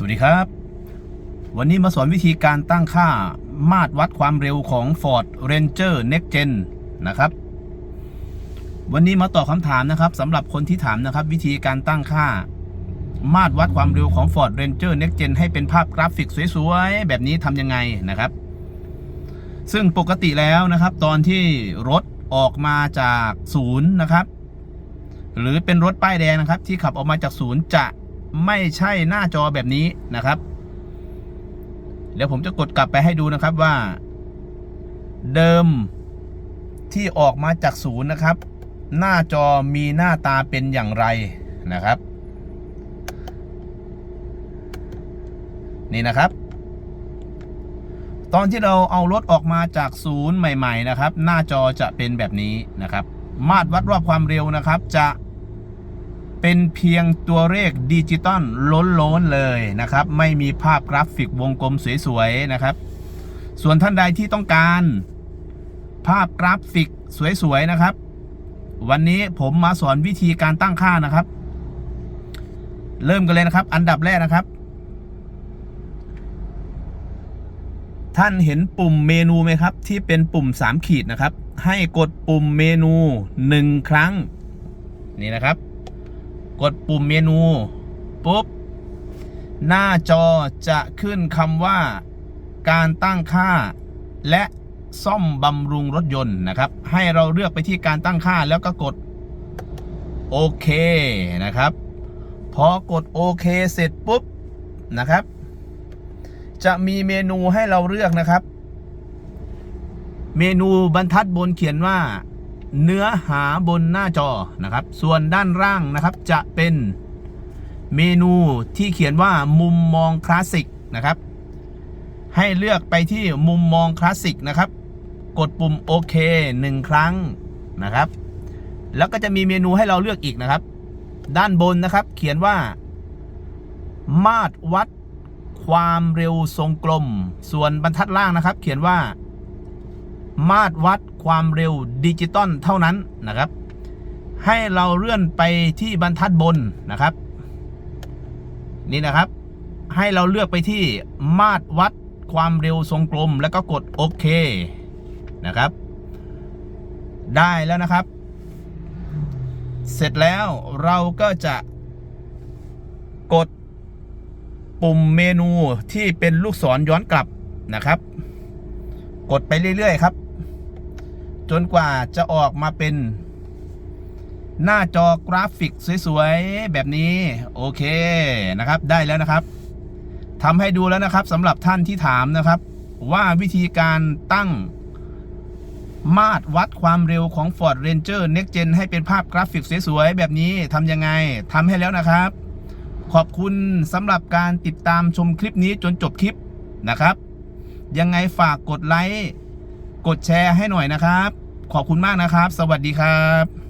สวัสดีครับ วันนี้มาสอนวิธีการตั้งค่ามาตรวัดความเร็วของ Ford Ranger Next Gen นะครับ วันนี้มาตอบคำถามนะครับสำหรับคนที่ถามนะครับ วิธีการตั้งค่า มาตรวัดความเร็วของ Ford Ranger Next Gen ให้เป็นภาพกราฟิกสวยๆ แบบนี้ทำยังไงนะครับ ซึ่งปกติแล้วนะครับ ตอนที่รถออกมาจากศูนย์นะครับ หรือเป็นรถป้ายแดงนะครับ ที่ขับออกมาจากศูนย์จะ ไม่ใช่หน้าจอแบบนี้นะครับ เดี๋ยวผมจะกดกลับไปให้ดูนะครับว่า เดิมที่ออกมาจากศูนย์นะครับ หน้าจอมีหน้าตาเป็นอย่างไรนะครับ นี่นะครับ ตอนที่เราเอารถออกมาจากศูนย์ใหม่ ๆ นะครับ หน้าจอจะเป็นแบบนี้นะครับ มาตรวัดรอบความเร็วนะครับจะ เป็นเพียงตัวเลขดิจิตอลล้นๆเลยนะครับ ไม่มีภาพกราฟิกวงกลมสวยๆนะครับ ส่วนท่านใดที่ต้องการ ภาพกราฟิกสวยๆนะครับ วันนี้ผมมาสอนวิธีการตั้งค่านะครับ เริ่มกันเลยนะครับ อันดับแรกนะครับ ท่านเห็นปุ่มเมนูไหมครับ ที่เป็นปุ่ม 3 ขีดนะครับ ให้กดปุ่มเมนู 1 ครั้ง นี่นะครับ กดปุ่มเมนู ปุ๊บ หน้าจอจะขึ้นคำว่า การตั้งค่า และซ่อมบำรุงรถยนต์นะครับ ให้เราเลือกไปที่การตั้งค่าแล้วก็กดโอเคนะครับ พอกดโอเคเสร็จปุ๊บนะครับ จะมีเมนูให้เราเลือกนะครับ เมนูบรรทัดบนเขียนว่า เนื้อหาบนหน้าจอนะครับ ส่วนด้านล่างนะครับจะเป็นเมนูที่เขียนว่ามุมมองคลาสสิกนะครับ ให้เลือกไปที่มุมมองคลาสสิกนะครับ กดปุ่มโอเคหนึ่งครั้งนะครับ แล้วก็จะมีเมนูให้เราเลือกอีกนะครับ ด้านบนนะครับ เขียนว่า มาตรวัดความเร็วทรงกลม ส่วนบรรทัดล่างนะครับ เขียนว่า มาตรวัดความเร็วดิจิตอลเท่านั้นนะครับ ให้เราเลื่อนไปที่บรรทัดบนนะครับ นี่นะครับ ให้เราเลือกไปที่มาตรวัดความเร็วทรงกลมแล้วก็กดโอเคนะครับ ได้แล้วนะครับ เสร็จแล้วเราก็จะกดปุ่มเมนูที่เป็นลูกศรย้อนกลับนะครับ กดไปเรื่อย ๆ ครับ จนกว่าจะออกมาเป็น หน้าจอกราฟิกสวยๆ แบบนี้ โอเคนะครับได้แล้วนะครับทำให้ดูแล้วนะครับสำหรับท่านที่ถามนะครับ ว่าวิธีการตั้งมาตรวัดความเร็วของ Ford Ranger Next Gen ให้เป็นภาพกราฟิกสวยๆ แบบนี้ทำยังไงทำให้แล้วนะครับ ขอบคุณสำหรับการติดตามชมคลิปนี้จนจบคลิปนะครับ ยังไงฝากกดไลค์ กดแชร์ให้หน่อยนะครับ ขอบคุณมากนะครับ สวัสดีครับ